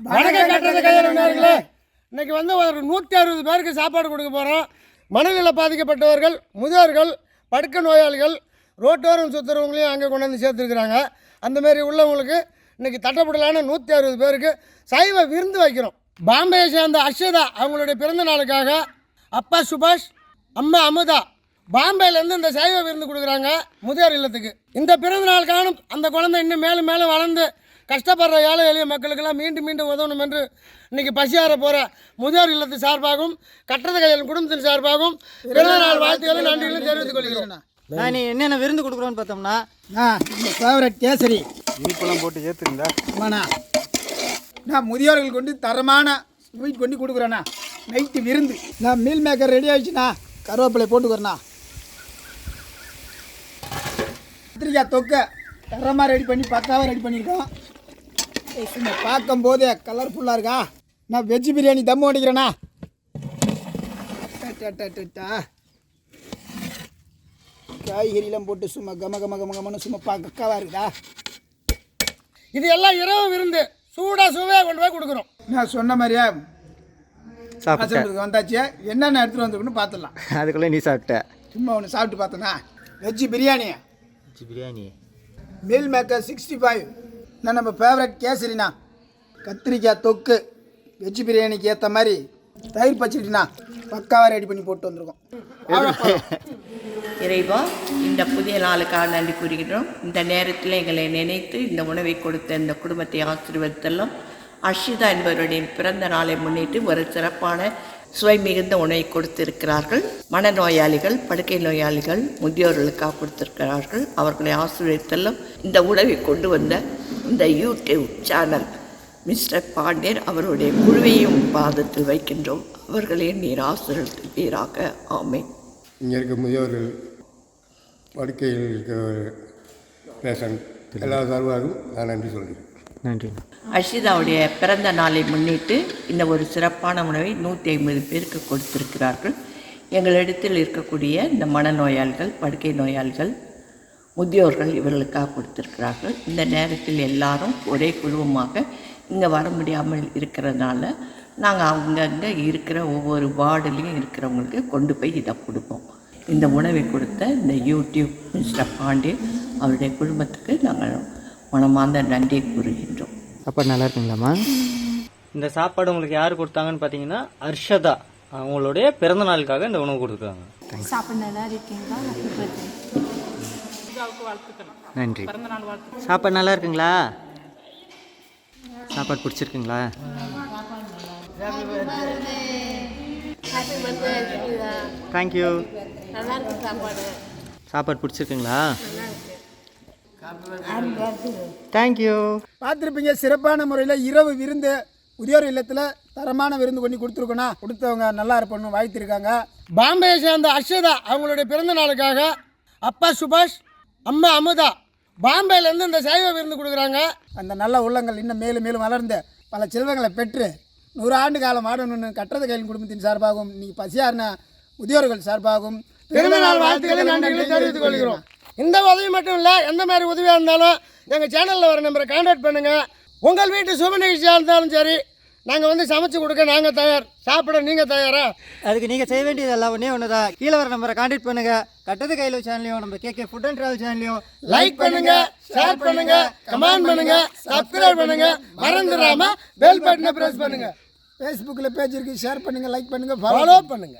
வணக்கம் கட்டுறது கையாளர்களே இன்னைக்கு வந்து ஒரு நூற்றி அறுபது பேருக்கு சாப்பாடு கொடுக்க போகிறோம் மனநல பாதிக்கப்பட்டவர்கள் முதியோர்கள் படுக்க நோயாளிகள் ரோட்டோரம் சுற்றுறவங்களையும் அங்கே கொண்டு வந்து சேர்த்துருக்குறாங்க. அந்தமாரி உள்ளவங்களுக்கு இன்னைக்கு தட்டப்படலான நூற்றி அறுபது பேருக்கு சைவ விருந்து வைக்கிறோம். பாம்பேயை சேர்ந்த அர்ஷதா அவங்களுடைய பிறந்த நாளுக்காக. அப்பா சுபாஷ் அம்மா அமுதா பாம்பேலேருந்து இந்த சைவ விருந்து கொடுக்குறாங்க முதியோர் இல்லத்துக்கு. இந்த பிறந்த நாளுக்கான அந்த குழந்தை இன்னும் மேலும் மேலும் வளர்ந்து கஷ்டப்படுற ஏழை எளிய மக்களுக்கெல்லாம் மீண்டும் மீண்டும் உதவணும் என்று இன்னைக்கு பசியார போகிற முதியோர் இல்லத்து சார்பாகவும் கட்டத கையில் குடும்பத்தின் சார்பாகவும் பிறந்த நாள் வாழ்த்துக்களும் நன்றிகளும் தெரிவித்துக் கொள்கிறோம். நான் நீ என்னென்ன விருந்து கொடுக்குறோன்னு பார்த்தோம்னா? நான் இந்த ஃபேவரட் கேசரி. இனிப்பெல்லாம் போட்டு ஏற்றுங்களா ஆமாண்ணா நான் முதியோர்கள் கொண்டு தரமான ஸ்வீட் கொண்டு கொடுக்குறேண்ணா. நைட்டு விருந்து. நான் மீல் மேக்கர் ரெடி ஆயிடுச்சுண்ணா. கருவேப்பிலை போட்டுக்கிறேண்ணா கத்திரிக்காய் தொக்கை தரமாக ரெடி பண்ணி பக்காவாக ரெடி பண்ணியிருக்கோம். சும்மா பார்க்கும் போதே கலர்ஃபுல்லாக இருக்கா? நான் வெஜ் பிரியாணி தம் ஓடிக்கிறேண்ணா காய்கறிலாம் போட்டு சும்மா கம கம கம கமன்னு சும்மா பக்காவாக இருக்குதா? இது எல்லாம் இரவு விருந்து சூடாக சுவையாக கொண்டு போய் கொடுக்குறோம். நான் சொன்ன மாதிரியே ஆசிரமத்துக்கு வந்தாச்சு. என்னென்ன எடுத்துகிட்டு வந்துருக்குன்னு பார்த்துடலாம். அதுக்குள்ளே நீ சாப்பிட்ட. சும்மா ஒன்று சாப்பிட்டு பார்த்தேன்னா veg biryani. Biryani. Meal maker sixty five நான் நம்ம ஃபேவரட் கேசரிண்ணா கத்திரிக்காய் தொக்கு வெஜ் பிரியாணிக்கு ஏற்ற மாதிரி தயிர் பச்சடிண்ணா பக்காவாக ரெடி பண்ணி போட்டு வந்திருக்கோம். இறைவா இந்த புதிய நாளுக்காக நன்றி கூறுகிறோம் இந்த நேரத்தில் எங்களை நினைத்து இந்த உணவை கொடுத்த இந்த குடும்பத்தை ஆசீர்வதித்தெல்லாம் அஷிதா என்பவருடைய பிறந்த நாளை முன்னிட்டு ஒரு சிறப்பான சுவை மிகுந்த உணவை கொடுத்திருக்கிறார்கள். மனநோயாளிகள் படுக்கை நோயாளிகள் முதியோர்களுக்காக கொடுத்திருக்கிறார்கள். அவர்களை ஆசீர்வதித்தெல்லாம் இந்த உணவை கொண்டு வந்த இந்த யூடியூப் சேனல் மிஸ்டர் பாண்டியன் அவருடைய குழுவையும் பாதத்தில் வைக்கின்றோம். அவர்களையும் நீர் ஆசீர்வதிப்பீராக. ஆமென். இங்கே இருக்க முதியோர்கள் படுக்கையில் இருக்க பேஷண்ட் எல்லா சார்பாகவும் நான் நன்றி சொல்கிறேன். நன்றி. அஷிதாவுடைய பிறந்த நாளை முன்னிட்டு இந்த ஒரு சிறப்பான உணவை நூற்றி ஐம்பது பேருக்கு கொடுத்திருக்கிறார்கள். எங்களிடத்தில் இருக்கக்கூடிய இந்த மனநோயாளிகள் படுக்கை நோயாளிகள் முதியோர்கள் இவர்களுக்காக கொடுத்திருக்கிறார்கள். இந்த நேரத்தில் எல்லாரும் ஒரே குழுவமாக இங்கே வர முடியாமல் இருக்கிறதுனால நாங்கள் அங்கங்கே இருக்கிற ஒவ்வொரு வார்டுலேயும் இருக்கிறவங்களுக்கு கொண்டு போய் இதை கொடுப்போம். இந்த உணவை கொடுத்த இந்த யூடியூப் மிஸ்டர் பாண்டியன் அவருடைய குடும்பத்துக்கு நாங்கள் மனமார்ந்த நன்றி கூறுகின்றோம். சாப்பாடு நல்லா இருக்குங்களாம்மா? இந்த சாப்பாடு உங்களுக்கு யார் கொடுத்தாங்கன்னு பார்த்தீங்கன்னா அர்ஷதா அவங்களுடைய பிறந்த நாளுக்காக இந்த உணவு கொடுத்துருக்காங்க. சாப்பிட நல்லா இருக்கீங்களா? ஹாப்பி பர்த்டே நன்றி. சாப்பாடு நல்லா இருக்குங்களா? சாப்பாடு பிடிச்சிருக்குங்களா? தேங்க்யூ சாப்பாடு பிடிச்சிருக்குங்களா? தேங்க்யூ பார்த்துருப்பீங்க சிறப்பான முறையில் இரவு விருந்து முதியோர் இல்லத்தில் தரமான விருந்து பண்ணி கொடுத்துருக்கோண்ணா கொடுத்தவங்க நல்லா இருப்பணும் வாழ்த்திருக்காங்க பாம்பேயை சேர்ந்த அர்ஷதா அவங்களுடைய பிறந்த நாளுக்காக அப்பா சுபாஷ் அம்மா அமுதா. பாம்பேலேருந்து இந்த சைவ விருந்து கொடுக்குறாங்க. அந்த நல்ல உள்ளங்கள் இன்னும் மேலும் மேலும் வளர்ந்து பல செல்வங்களை பெற்று நூறு ஆண்டு காலம் ஆடணும்னு கட்டத கையில் குடும்பத்தின் சார்பாகவும் இன்னைக்கு பசியாரின முதியோர்கள் சார்பாகவும் பிறந்த நாள் வாழ்த்துக்களை நன்றிகளை தெரிவித்துக் கொள்கிறோம். இந்த உதவி மட்டும் இல்லை எந்த மாதிரி உதவியாக இருந்தாலும் எங்கள் சேனலில் வர நம்பரை கான்டாக்ட் பண்ணுங்கள் உங்கள் வீட்டு சுப நிகழ்ச்சியாக இருந்தாலும் சரி நாங்கள் வந்து சமைச்சு கொடுக்க நாங்கள் தயார். சாப்பிட நீங்கள் தயாரா? அதுக்கு நீங்கள் செய்ய வேண்டியது எல்லாம் ஒன்றே ஒன்று தான் கீழே வர நம்பரை கான்டாக்ட் பண்ணுங்க. கட்டது கையில் சேனலையும் நம்ம கேகே ஃபுட் அண்ட் ட்ராவல் சேனலையும் லைக் பண்ணுங்க ஷேர் பண்ணுங்க கமெண்ட் பண்ணுங்க சப்ஸ்கிரைப் பண்ணுங்க. மறந்துடாம பெல் பட்டனை பிரஸ் பண்ணுங்க. ஃபேஸ்புக்கில் பேஜ் இருக்குது ஷேர் பண்ணுங்கள் லைக் பண்ணுங்கள் ஃபாலோ பண்ணுங்க.